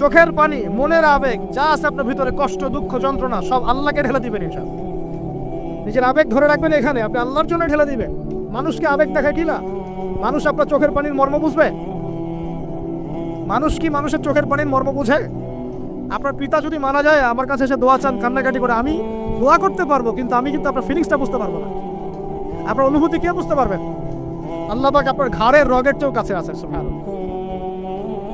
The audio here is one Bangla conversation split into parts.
চোখের পানি, মনের আবেগ, যা আছে আপনার ভিতরে, কষ্ট, দুঃখ, যন্ত্রণা, সব আল্লাহকে ঢেলে দিবেন ইনশাল নিজের আবেগ ধরে রাখবেন এখানে, আপনি আল্লাহর জন্য ঢেলে দিবেন। মানুষকে আবেগ দেখায় কি না? মানুষ আপনার চোখের পানির মর্ম বুঝবে? মানুষ কি মানুষের চোখের পানির মর্ম বুঝে? আপনার পিতা যদি মারা যায়, আমার কাছে এসে দোয়া চান, কান্নাকাটি করে, আমি দোয়া করতে পারব, কিন্তু আমি কিন্তু আপনার ফিলিংসটা বুঝতে পারব না। আপনার অনুভূতি কে বুঝতে পারবেন? আল্লাহ আপনার ঘাড়ের রগের চেয়েও কাছে আছে সুহান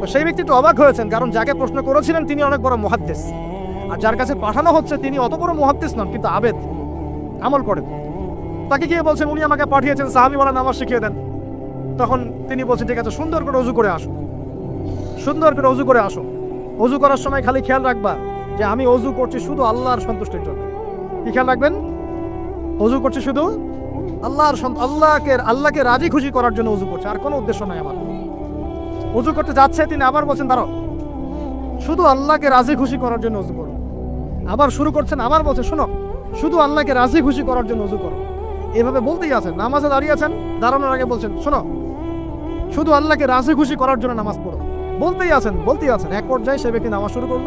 তো সেই ব্যক্তি তো অবাক হয়েছেন, কারণ যাকে প্রশ্ন করেছিলেন তিনি অনেক বড় মহাদ্দেশ। আর যার কাছে পাঠানো হচ্ছে তিনি অত বড় মহাদ্দেশ নন, কিন্তু আবেদ, আমল করেন। তাকে গিয়ে বলছেন, উনি আমাকে পাঠিয়েছেন সাহাবি বলা নামাজ শিখিয়ে দেন। তখন তিনি বলছেন, ঠিক আছে, সুন্দর করে অজু করে আসো। সুন্দর করে অজু করে আসো। অজু করার সময় খালি খেয়াল রাখবা যে আমি অজু করছি শুধু আল্লাহর সন্তুষ্টির জন্য। কি খেয়াল রাখবেন? অজু করছি শুধু আল্লাহর আল্লাহকে আল্লাহকে রাজি খুশি করার জন্য অজু করছে, আর কোনো উদ্দেশ্য নাই আমার। অজু করতে যাচ্ছে, তিনি আবার বলছেন, দাঁড়াও। শুধু আল্লাহকে রাজি খুশি করার জন্য অজু করো। আবার শুরু করছেন, আবার বলছে শোনো, শুধু আল্লাহকে রাজি খুশি করার জন্য অজু করো। এভাবে বলতেই আছেন, নামাজে দাঁড়িয়ে আছেন, দাঁড়ানোর আগে বলছেন, শোনো, শুধু আল্লাহকে রাজি খুশি করার জন্য নামাজ পড়ো। বলতেই আছেন বলতেই আছেন, এক পর্যায়ে সে ব্যক্তি নামাজ শুরু করল।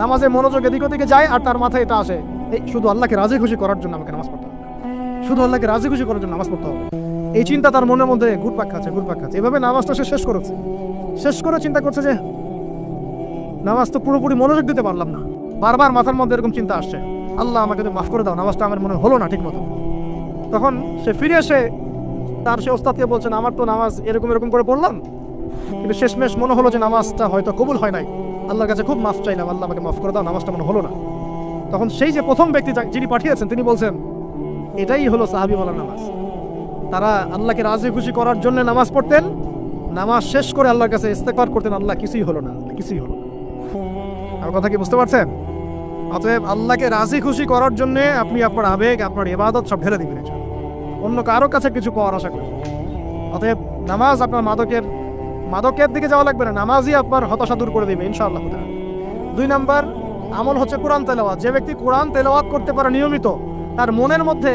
নামাজে মনোযোগ এদিক ওদিকে যায় আর তার মাথায় এটা আসে, এই, শুধু আল্লাহকে রাজি খুশি করার জন্য আমাকে নামাজ পড়তে হবে। শুধু আল্লাহকে রাজি খুশি করার জন্য নামাজ পড়তে হবে। এই চিন্তা তার মনের মধ্যে ঘুরপাক খাচ্ছে ঘুরপাক খাচ্ছে। এভাবে নামাজটা সে শেষ করেছে। শেষ করে চিন্তা করছে যে, নামাজ তো পুরোপুরি মনোযোগ দিতে পারলাম না। বারবার মাথার মধ্যে এরকম চিন্তা আসছে। আল্লাহ আমাকে তুমি মাফ করে দাও, নামাজটা আমার মনে হলো না ঠিক মতো তখন সে ফিরে এসে তার সে ওস্তাদকে বলছেন আমার তো নামাজ এরকম এরকম করে পড়লাম। কিন্তু শেষমেশ মনে হলো যে নামাজটা হয়তো কবুল হয় নাই। আল্লাহর কাছে খুব মাফ চাইলাম। আল্লাহ আমাকে মাফ করে দাও, নামাজটা মনে হলো না। তখন সেই যে প্রথম ব্যক্তি যিনি পাঠিয়েছেন, তিনি বলছেন, এটাই হলো সাহাবি বলার নামাজ। তারা আল্লাহকে রাজি খুশি করার জন্য নামাজ পড়তেন। নামাজ শেষ করে আল্লাহর কাছে ইস্তেকবার করতেন। আল্লাহ কিছুই হলো না, কিছুই হলো। আমার কথা কি বুঝতে পারছেন? অতএব আল্লাহকে রাজি খুশি করার জন্য আপনি আপনার আবেগ, আপনার ইবাদত সব ঢেলে দিবেন অন্য কারও কাছে কিছু পাওয়ার আশা করেন অতএব নামাজ আপনার মাদকের মাদকের দিকে যাওয়া লাগবে না। নামাজই আপনার হতাশা দূর করে দেবে, ইনশাআল্লাহ। দুই নাম্বার, আমল হচ্ছে কোরআন তেলাওয়াত। যে ব্যক্তি কোরআন তেলাওয়াত করতে পারে নিয়মিত, তার মনের মধ্যে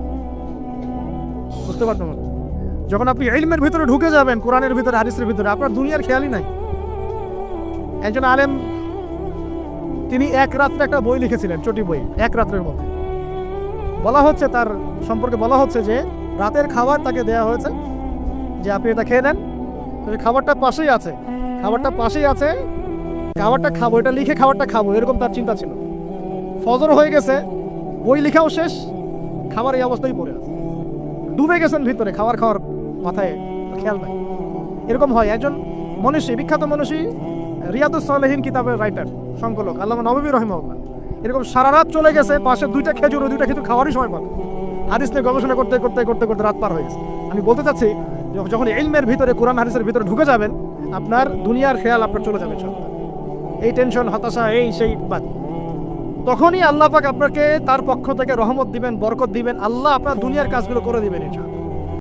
বুঝতে পারতাম। যখন আপনি ইলমের ভিতরে ঢুকে যাবেন, কোরআনের ভিতরে, হাদিসের ভিতরে, আপনার দুনিয়ার খেয়ালই নাই। একজন আলেম, তিনি এক রাত্রে একটা বই লিখেছিলেন, চটি বই, এক রাত্রের মধ্যে। বলা হচ্ছে তার সম্পর্কে বলা হচ্ছে যে, রাতের খাবার তাকে দেয়া হয়েছে, যে আপনি এটা খেয়ে নেন। খাবারটা পাশেই আছে, খাবারটা পাশেই আছে, খাবারটা খাব, এটা লিখে খাবারটা খাব, এরকম তার চিন্তা ছিল। ফজর হয়ে গেছে, বই লিখাও শেষ, খাবার এই অবস্থায় পড়ে আছে। ডুবে গেছেন ভিতরে, খাওয়ার খাওয়ার মাথায় খেয়াল নাই। এরকম হয়, একজন মনীষী, বিখ্যাত মনীষী, রিয়াদুস সালেহীন কিতাবের রাইটার সংকলক আল্লাহ নবী রহিমউল্লাহ এরকম সারা রাত চলে গেছে, পাশে দুইটা খেজুর দুইটা খেজুর খাওয়ারই সময় পাবে। হাদিস নিয়ে গবেষণা করতে করতে করতে করতে রাত পার হয়ে গেছে। আমি বলতে চাচ্ছি যখন ইলমের ভিতরে, কোরআন হাদিসের ভিতরে ঢুকে যাবেন, আপনার দুনিয়ার খেয়াল আপনার চলে যাবে এই টেনশন হতাশা, এই, সেই, বাদ। তখনই আল্লাহ পাক আপনাকে তার পক্ষ থেকে রহমত দিবেন, বরকত দিবেন। আল্লাহ আপনার দুনিয়ার কাজগুলো করে দিবেন, ইনশাআল্লাহ।